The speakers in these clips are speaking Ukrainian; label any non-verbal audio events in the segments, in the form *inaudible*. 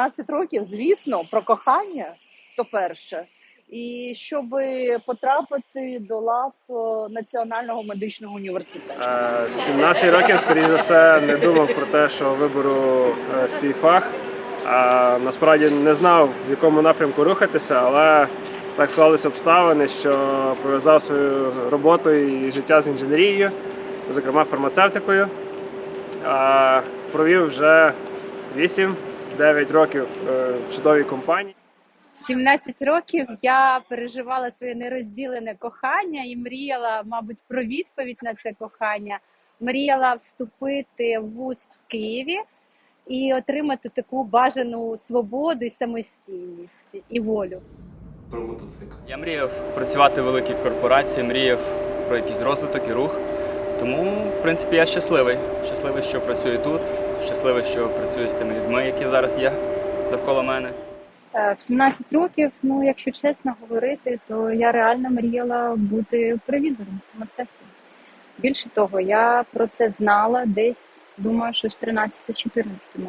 17 років, звісно, про кохання то перше. І щоб потрапити до лав е, Національного медичного університету. Е, 17 років, скоріш за все, не думав про те, що виберу е, свій фах. Насправді не знав, в якому напрямку рухатися, але так склалися обставини, що пов'язав свою роботу і життя з інженерією, зокрема фармацевтикою. Провів вже 8-9 років е, в чудовій компанії. 17 років я переживала своє нерозділене кохання і мріяла, мабуть, про відповідь на це кохання. Мріяла вступити в вуз в Києві і отримати таку бажану свободу і самостійність і волю. Про мотоцикл. Я мріяв працювати в великій корпорації, мріяв про якийсь розвиток і рух. Тому, в принципі, я щасливий. Щасливий, що працюю тут, щасливий, що працюю з тими людьми, які зараз є довкола мене. Е, В 17 років, ну якщо чесно говорити, то я реально мріяла бути провізором, фармацевтом. Більше того, я про це знала десь, думаю, що з 13-14.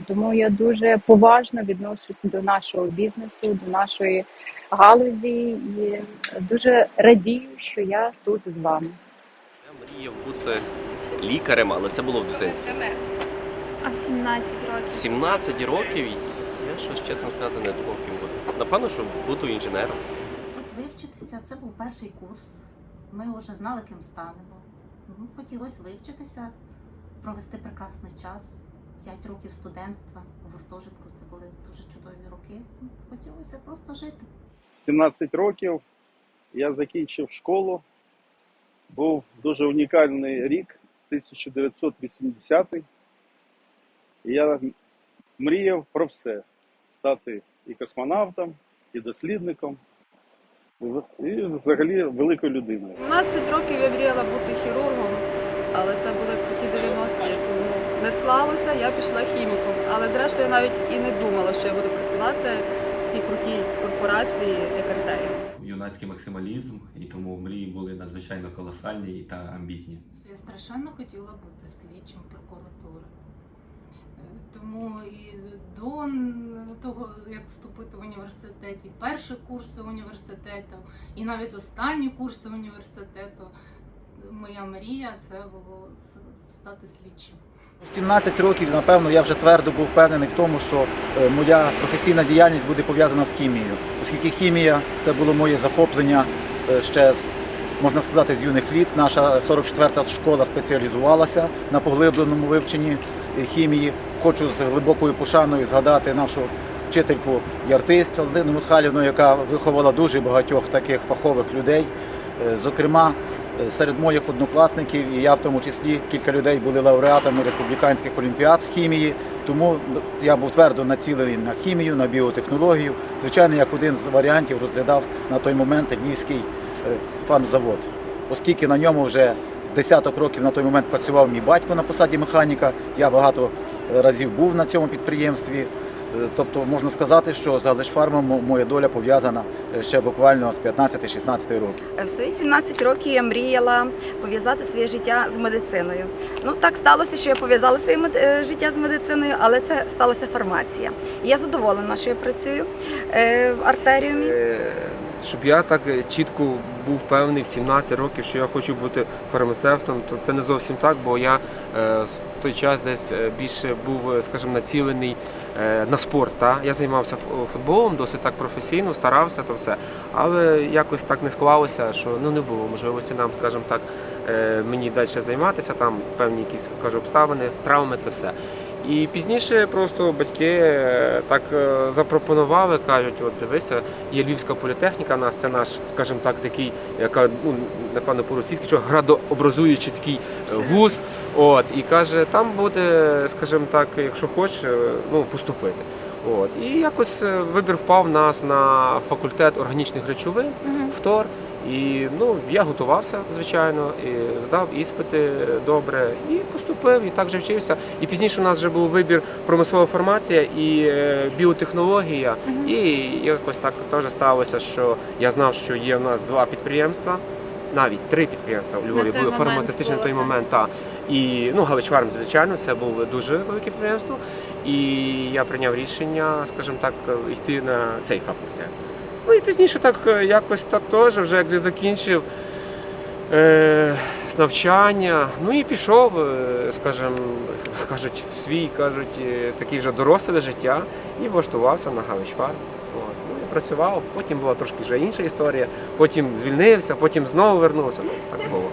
Тому я дуже поважно відношусь до нашого бізнесу, до нашої галузі і дуже радію, що я тут з вами. Я мріяв бути лікарем, але це було в дитинстві. А в 17 років. 17 років я щось чесно сказати не думав, ким бути. Напевно, що буду інженером. Тут вивчитися, це був перший курс. Ми вже знали, ким станемо. Хотілося вивчитися, провести прекрасний час. П'ять років студентства в гуртожитку це були дуже чудові роки. Хотілося просто жити. 17 років я закінчив школу. Був дуже унікальний рік, 1980. І я мріяв про все: стати і космонавтом, і дослідником, і взагалі великою людиною. 17 років я мріяла бути хірургом, але це були круті 90-ті, тому не склалося, я пішла хіміком. Але зрештою я навіть і не думала, що я буду працювати в такій крутій корпорації, як Артерія. юнацький максималізм, і тому мрії були надзвичайно колосальні та амбітні. Я страшенно хотіла бути слідчим прокуратури. Е, Тому і до того, як вступити в університет, і перші курси університету, і навіть останні курси університету, моя мрія це було стати слідчим. В 17 років, напевно, я вже твердо був впевнений в тому, що е, моя професійна діяльність буде пов'язана з хімією, оскільки хімія це було моє захоплення е, ще з. Можна сказати, з юних літ наша 44-та школа спеціалізувалася на поглибленому вивченні е, хімії. Хочу з глибокою пошаною згадати нашу вчительку і артист Валентину Михайлівну, яка виховала дуже багатьох таких фахових людей. Е, Зокрема, е, серед моїх однокласників, і я в тому числі кілька людей були лауреатами республіканських олімпіад з хімії. Тому я був твердо націлений на хімію, на біотехнологію. Звичайно, як один з варіантів розглядав на той момент Львівський е, фармзавод. Оскільки на ньому вже з десяток років на той момент працював мій батько на посаді механіка, я багато разів був на цьому підприємстві. Е, Тобто можна сказати, що з Галичфармом моя доля пов'язана е, ще буквально з 15-16 років. В свої 17 років я мріяла пов'язати своє життя з медициною. Ну так сталося, що я пов'язала своє е, життя з медициною, але це сталася фармація. Я задоволена, що я працюю в артеріумі. Щоб я так чітко був певний в 17 років, що я хочу бути фармацевтом, то це не зовсім так, бо я е, в той час десь е, більше був, е, скажімо, націлений на спорт. Та? Я займався футболом досить так професійно, старався то все. Але якось так не склалося, що ну не було можливості нам, скажімо так, мені далі займатися, там певні якісь кажу, обставини, травми, це все. І пізніше просто батьки е, так е, запропонували, кажуть, от дивися, є Львівська політехніка, нас це наш, скажімо так, такий, яка ну напевно по-російськи, що градообразуючий такий е, вуз. От і каже, там буде, скажімо так, якщо хочеш, ну поступити. От і якось е, вибір впав у нас на факультет органічних речовин, втор. І ну я готувався, звичайно, і здав іспити добре і поступив, і так же вчився. І пізніше у нас вже був вибір промислова фармація і е, біотехнологія. І якось так теж сталося, що я знав, що є в нас два підприємства. Навіть три підприємства у Львові були фармацевтичні на той момент. Та. І ну, Галичфарм, звичайно, це було дуже велике підприємство. І я прийняв рішення, скажімо так, йти на цей факультет. Ну і пізніше так е, якось так теж, вже як закінчив е, навчання, ну і пішов, е, скажімо, *laughs* кажуть, в свій кажуть, е, такий вже доросле життя і влаштувався на Галичфарм. От. Працював, потім була трошки вже інша історія, потім звільнився, потім знову вернувся. Ну, так було.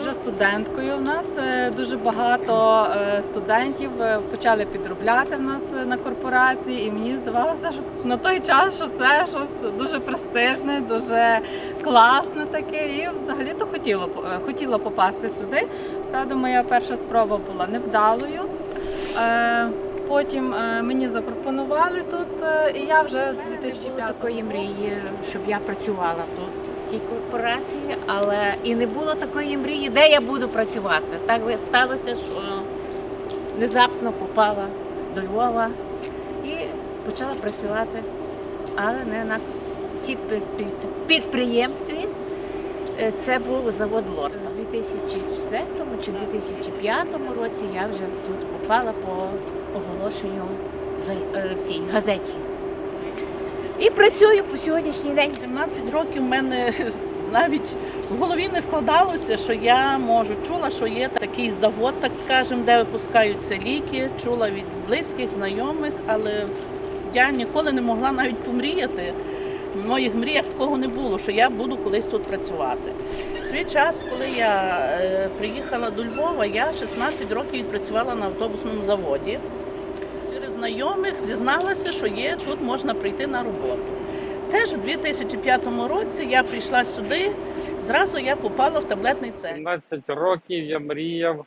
Вже студенткою, в нас е, дуже багато е, студентів е, почали підробляти в нас на корпорації, і мені здавалося, що на той час, що це щось дуже престижне, дуже класне таке. І взагалі то хотіло хотіла попасти сюди. Правда, моя перша спроба була невдалою. Потім е, мені запропонували тут, е, і я вже з 2005 такої мрії, щоб я працювала тут в тій корпорації, але і не було такої мрії, де я буду працювати. Так сталося, що внезапно попала до Львова і почала працювати, але не на цій пі- пі- підприємстві. Е, Це був завод Лорда. У 2004 чи 2005 році я вже тут попала по оголошенню в е, цій газеті. І працюю по сьогоднішній день. 17 років в мене навіть в голові не вкладалося, що я можу. Чула, що є такий завод, так скажемо, де випускаються ліки. Чула від близьких, знайомих, але я ніколи не могла навіть помріяти. Моїх мріях такого не було, що я буду колись тут працювати. Свій час, коли я е, приїхала до Львова, я 16 років відпрацювала на автобусному заводі. Через знайомих зізналася, що є тут можна прийти на роботу. Теж у 2005 році я прийшла сюди, зразу я попала в таблетний цех. 17 років я мріяв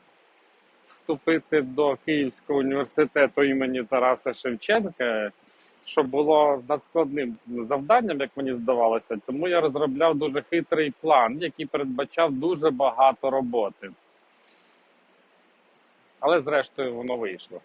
вступити до Київського університету імені Тараса Шевченка, що було надскладним завданням, як мені здавалося. Тому я розробляв дуже хитрий план, який передбачав дуже багато роботи. Але зрештою воно вийшло.